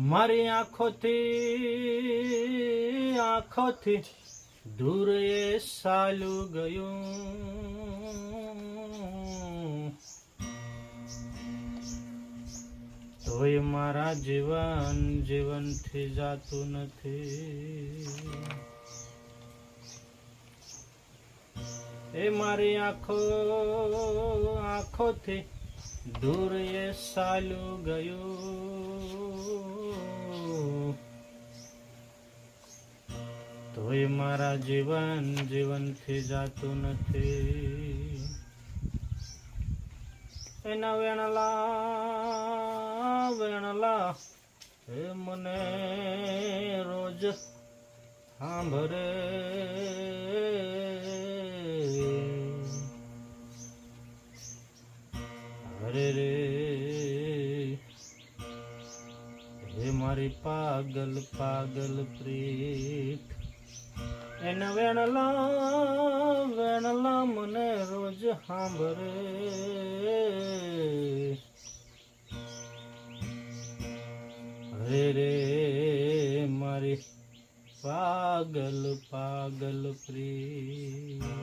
મારી આંખોથી આંખોથી દૂર એ સાલું ગયું. તોય મારા જીવન જીવનથી જાતું નથી. એ મારી આંખો આંખોથી દૂર એ સાલું ગયું. તોય મારા જીવન જીવનથી જાતું નથી. એના વેણલા વેણલા, એ મને રોજ સાંભરે અરે રે, હે મારી પાગલ પાગલ પ્રીત. એના વેણલા વેણલા મને રોજ સાંભળે હરે રે મારી પાગલ પાગલ પ્રીત.